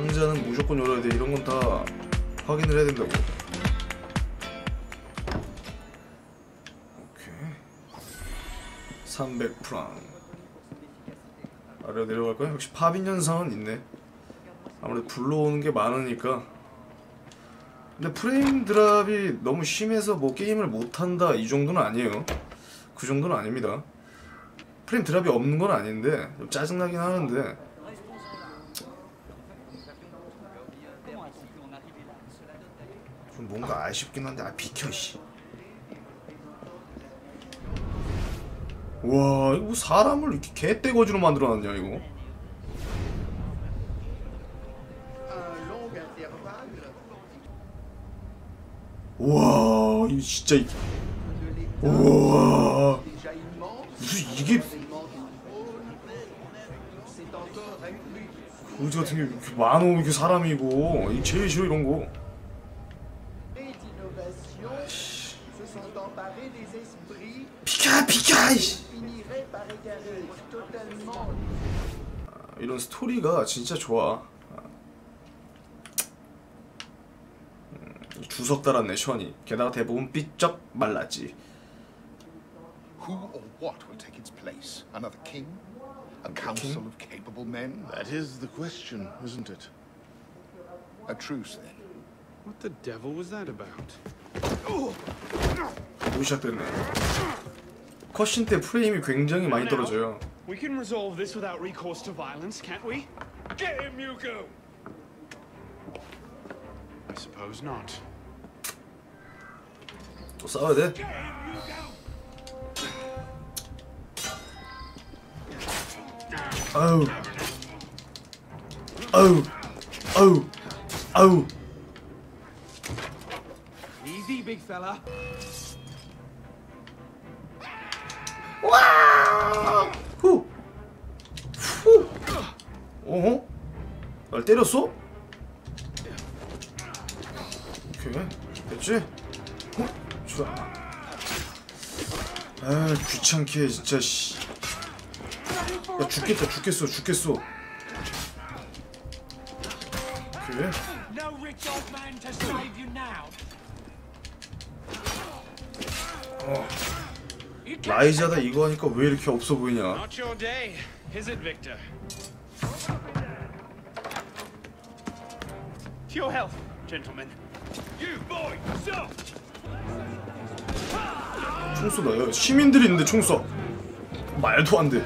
상자는 무조건 열어야 돼. 이런 건 다 확인을 해야 된다고. 오케이. 300프랑. 아래로 내려갈 거야? 역시 파빈 현상은 있네. 아무래도 불러오는 게 많으니까. 근데 프레임 드랍이 너무 심해서 뭐 게임을 못한다 이 정도는 아니에요. 그 정도는 아닙니다. 프레임 드랍이 없는 건 아닌데 좀 짜증나긴 하는데 좀 뭔가 아쉽긴 한데 아 비켜 씨. 와 이거 뭐 사람을 이렇게 개떼거지로 만들어놨냐 이거. 와 이거 진짜 이- immense, 무슨 이게. 거지 같은 게 이렇게 많어 이렇게 사람이고 이 제일 싫어 이런 거. 비켜 이씨. 이런 스토리가 진짜 좋아. 음, 주석 달았네 션이. 게다가 대부분 삐쩍 말랐지. Who or what will take its place? Another king? A council of capable men? That is the question, isn't it? A truce, then. What the devil was that about? 또 시작됐네. 컷신 때 프레임이 굉장히 많이 떨어져요. We can resolve this without recourse to violence, can't we? Get him, Yuko! I suppose not. 또 싸워야 돼. 아우. 아우. 아우. 아우. Easy, big fella. 후. 후. 어허? 날 때렸어? 오케이. 됐지? 어? 좋아. 아, 귀찮게 진짜 씨. 야, 죽겠다. 죽겠어. 죽겠어. 오케이. No 라이자다 이거 하니까 왜 이렇게 없어 보이냐? Not your day, is it, Victor? To your health, gentlemen. You boy, stop! 총. 야, 시민들이 있는데 총 쏴. 말도 안 돼.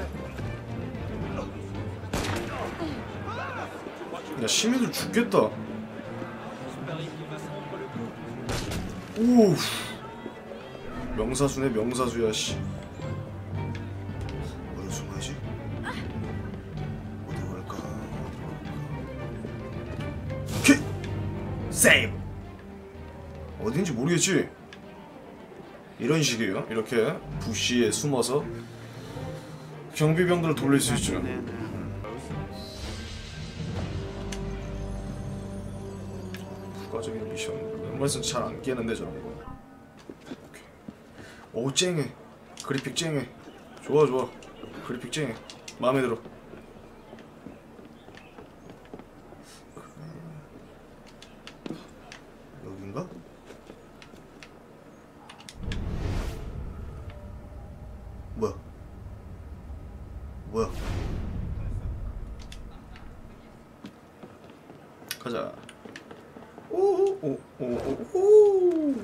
야, 시민들 죽겠다. 오. 명사수네 명사수야 씨. 어디 숨어야지? 어디로 갈까? 어디로 갈까? 키! 세이브! 어딘지 모르겠지? 이런 식이에요. 이렇게 부시에 숨어서 경비병들을 돌릴 수 있죠. 부가적인 미션. 웬만해서 잘안 깨는데 저런. 오 쨍해. 그래픽 쨍해. 좋아 좋아. 그래픽 쨍해. 마음에 들어. 여긴가? 뭐야? 뭐야? 가자. 오호 오오오오 오호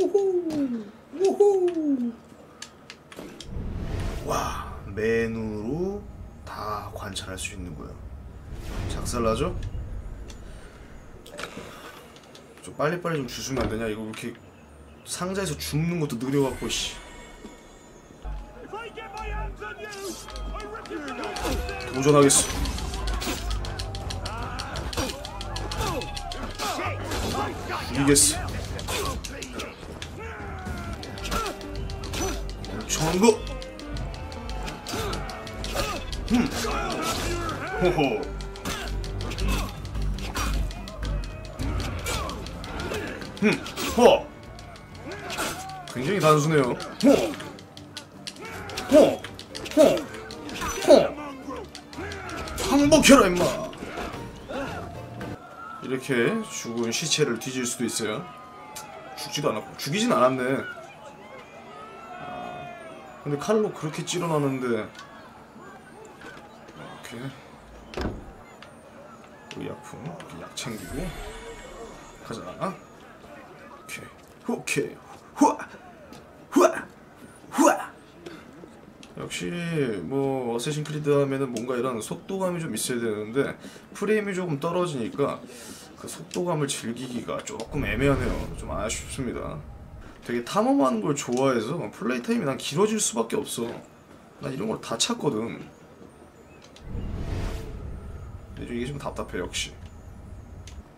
오호 와 맨으로 다 관찰할 수 있는 거야. 작살 나죠? 좀 빨리빨리 좀 주시면 안 되냐? 이거 이렇게 상자에서 줍는 것도 느려갖고 씨. 도전하겠어. 멍청한 거. 흠. 호호. 흠. 호. 굉장히 단순해요. 호. 호. 호. 호. 항복해라 임마 이렇게 죽은 시체를 뒤질 수도 있어요. 죽지도 않았고 죽이진 않았네. 아, 근데 칼로 그렇게 찔러놨는데 이렇게 의약품 약 챙기고 가자. 오케이 후아 후아 후아 역시 뭐 어쌔신 크리드 하면은 뭔가 이런 속도감이 좀 있어야 되는데 프레임이 조금 떨어지니까 그 속도감을 즐기기가 조금 애매하네요. 좀 아쉽습니다. 되게 탐험하는 걸 좋아해서 플레이 타임이 난 길어질 수밖에 없어. 난 이런 걸 다 찾거든. 근데 좀 이게 좀 답답해 역시.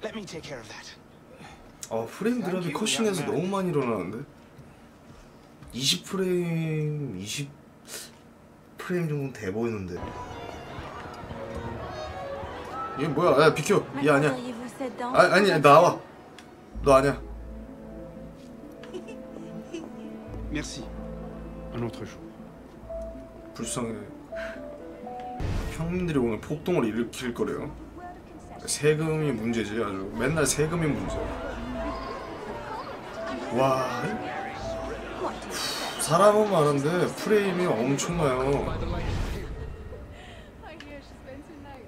Let me take care of that. 아 프레임 드랍이 컷신에서 너무 많이 일어나는데? 20 프레임 20 프레임 정도는 돼 보이는데. 이게 뭐야? 야 비켜. 얘 아니야. 아 아니 아니, 나와. 너 아니야. Merci. Un autre jour. 불쌍해. 평민들이 오늘 폭동을 일으킬 거래요. 세금이 문제지 아주. 맨날 세금이 문제 와 사람은 많은데 프레임이 엄청나요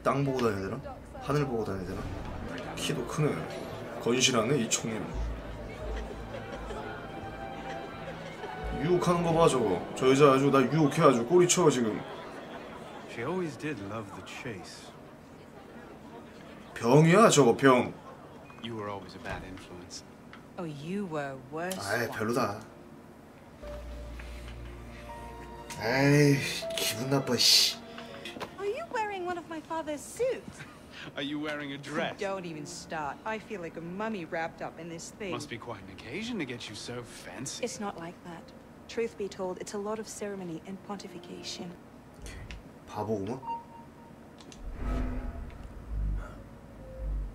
땅 보고 다녀야 되나? 하늘 보고 다녀야 되나? 키도 크네 건실하네 이 총리는 유혹하는 거 봐 저거 저 여자 아주 나 유혹해 아주 꼬리 쳐 지금. 병이야 저거 병 You were always a bad influence. Oh, you were worse. 아이 one. 별로다 에이 기분 나빠 씨 Are you wearing one of my father's suits? Are you wearing a dress? Don't even start. I feel like a mummy wrapped up in this thing. Must be quite an occasion to get you so fancy. It's not like that. Truth be told, it's a lot of ceremony and pontification. 바보구만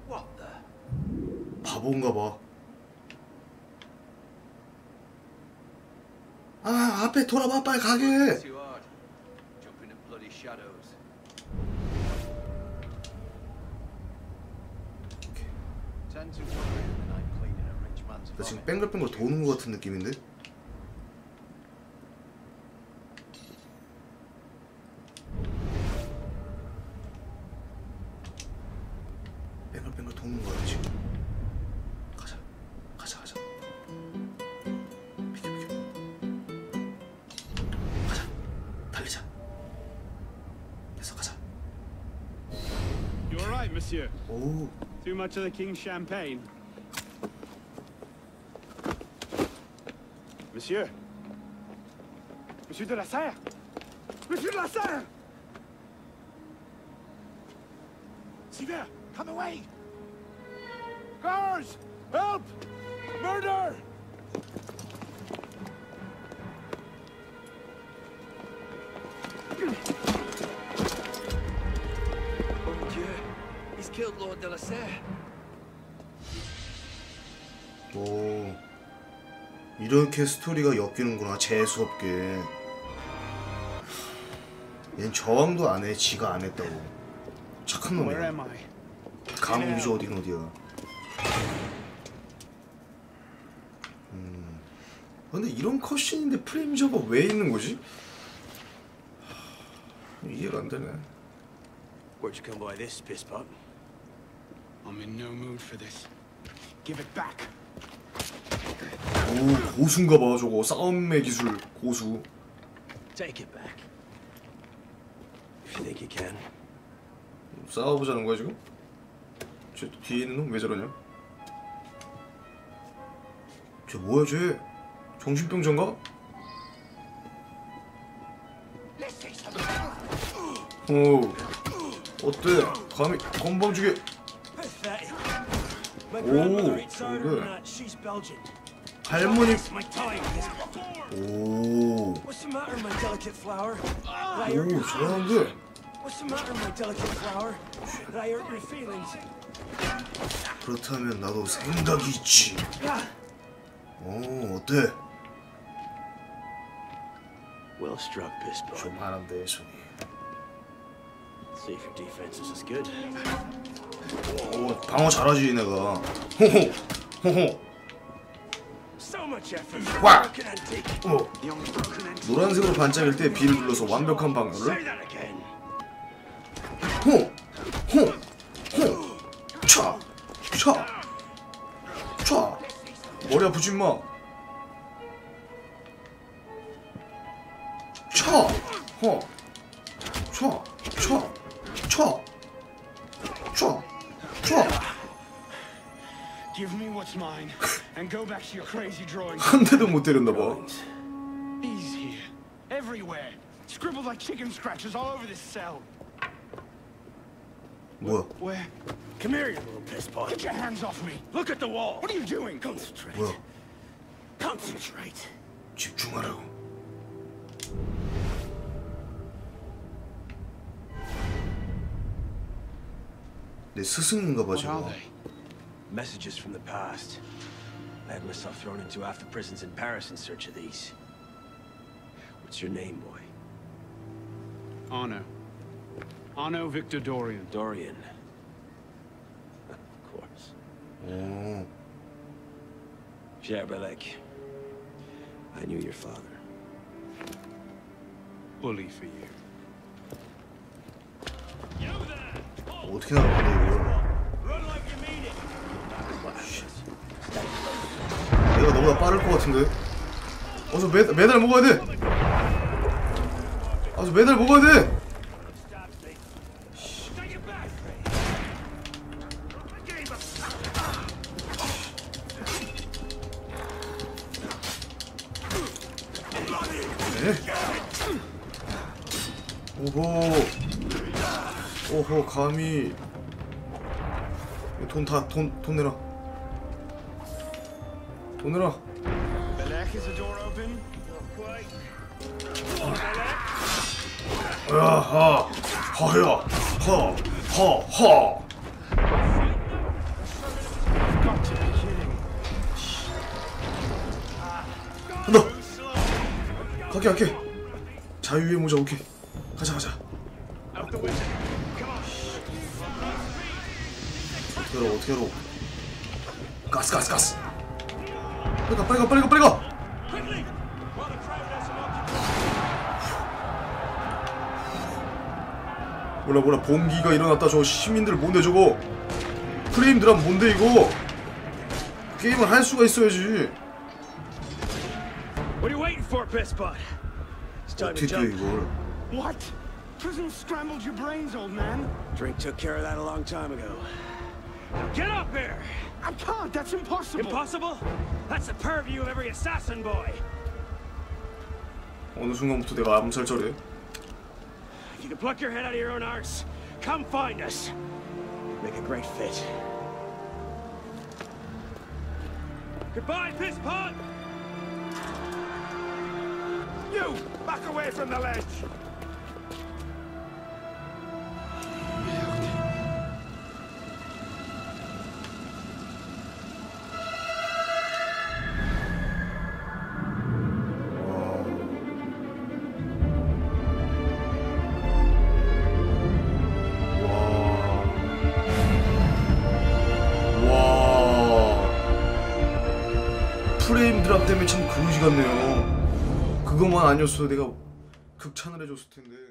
What the? 바보인가 봐. 아 앞에 돌아봐 빨리 가게. 나 지금. 뺑글뺑글 도는 것 같은 느낌인데. Monsieur? 오, Too much of the king's champagne? Monsieur? Monsieur de la Serre? Monsieur de la Serre! See! Come away! Guards! Help! Murder! Killed Lord de la Serre. 오, 이렇게 스토리가 엮이는구나 재수 없게. 얜 저항도 안 해, 지가 안 했다고. 착한 놈이야. 감옥이죠 어디긴 어디야. 음. 근데 이런 컷신인데 프레임 저거 왜 있는 거지? 하, 이해가 안 되네. Where'd you come by this, piss pot? I'm in no mood for this. Give it back. 오 고수인가 봐 저거 싸움의 기술 고수. Take it back. If you think you can. 싸워보자는 거야 지금? 저 뒤에 있는 놈 왜 저러냐? 쟤 뭐야 쟤? 정신병자인가? 오 어때? 감히 건방지게. Oh. She's Belgian. 할머니 It's my time. 오, What's the matter, my delicate flower? Did I 오 hurt your 잘하는데 feelings? What's the matter, my delicate flower? Did I hurt your feelings? 그렇다면 나도 생각이 있지. 오 어때? 좀 하는데 손이 오 방어 잘하지 내가 호호 호호 So much effort. 와. 어. 노란색으로 반짝일 때 B를 눌러서 완벽한 방어를 that again. 호호호차차 머리 아프지 마 차! 허! 차! 차! 차! 차! 차! Give me what's mine and go back to your crazy drawings. 한 대도 못 때렸나 봐. He's here. Everywhere. Scribbled like chicken scratches all over this cell. 뭐야? Where? Come here, you little piss pot. Get your hands off me. Look at the wall. What are you doing? Concentrate. 뭐야? Concentrate. 집중하라고. 내 스승인가 봐 What 저거. are they? Messages from the past. I had myself thrown into half the prisons in Paris in search of these. What's your name, boy? Arno. Arno Victor Dorian. Dorian. of course. 오. Pierre Belek. I knew your father. Bully for you. 어떻게 나갈 건데 이거? It. 내가 너보다 빠를 것 같은데. 어서 매, 메달 먹어야 돼. 어서 메달 먹어야 돼. Game 오호. 오호 감히. 돈 다 돈 돈 내놔. 돈 open? 야하 하야 하하하. 한다 갈게 갈게 자유의 모자 오케이 가자 가자 어떻게 하라고 어떻게 하라고 가스 가스 가스 빨리 가 빨리 가 빨리 가 빨리 가 몰라 몰라 봉기가 일어났다 저 시민들 뭔데 저거 프레임 드랍 뭔데 이거 게임을 할 수가 있어야지 어떻게 뛰어. 이걸 What? Prison scrambled your brains, old man. Drink took care of that a long time ago. Get up here! I can't. That's impossible. Impossible? That's the purview of every assassin boy. 어느 순간부터 내가 암살자래 You can pluck your head out of your own arse. Come find us. Make a great fit. Goodbye, piss pot! You! Back away from the ledge! 같네요. 그것만 아니었어도 내가 극찬을 해줬을 텐데